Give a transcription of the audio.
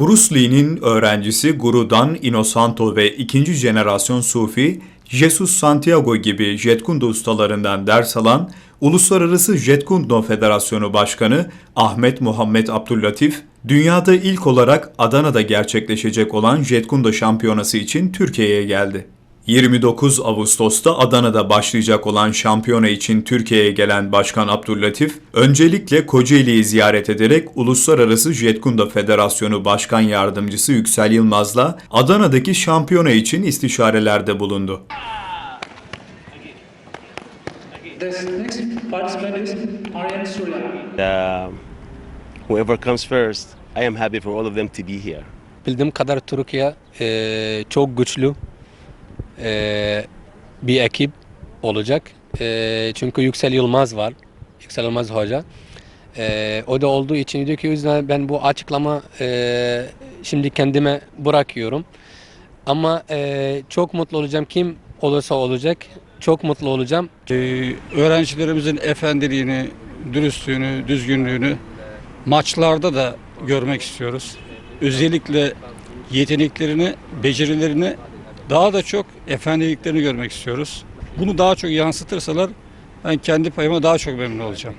Bruce Lee'nin öğrencisi Guru'dan Inosanto ve ikinci jenerasyon Sufi, Jesus Santiago gibi Jet Kundo ustalarından ders alan Uluslararası Jet Kundo Federasyonu Başkanı Ahmet Muhammed Abdüllatif, dünyada ilk olarak Adana'da gerçekleşecek olan Jet Kundo şampiyonası için Türkiye'ye geldi. 29 Ağustos'ta Adana'da başlayacak olan şampiyona için Türkiye'ye gelen Başkan Abdüllatif, öncelikle Kocaeli'yi ziyaret ederek Uluslararası Jet Kundo Federasyonu Başkan Yardımcısı Yüksel Yılmaz'la Adana'daki şampiyona için istişarelerde bulundu. The next participant is Aryan Surya. Uh, whoever comes first, I am happy for all of them to be here. Bildiğim kadar Türkiye e, çok güçlü e, bir ekip olacak. E, çünkü Yüksel Yılmaz var. Yüksel Yılmaz Hoca. E, o da olduğu için diyor ki o yüzden ben bu açıklama e, şimdi kendime bırakıyorum. Ama e, çok mutlu olacağım. Kim olursa olacak. Çok mutlu olacağım. Ee, öğrencilerimizin efendiliğini, dürüstlüğünü, düzgünlüğünü maçlarda da görmek istiyoruz. Özellikle yeteneklerini, becerilerini daha da çok efendiliklerini görmek istiyoruz. Bunu daha çok yansıtırsalar ben kendi payıma daha çok memnun olacağım.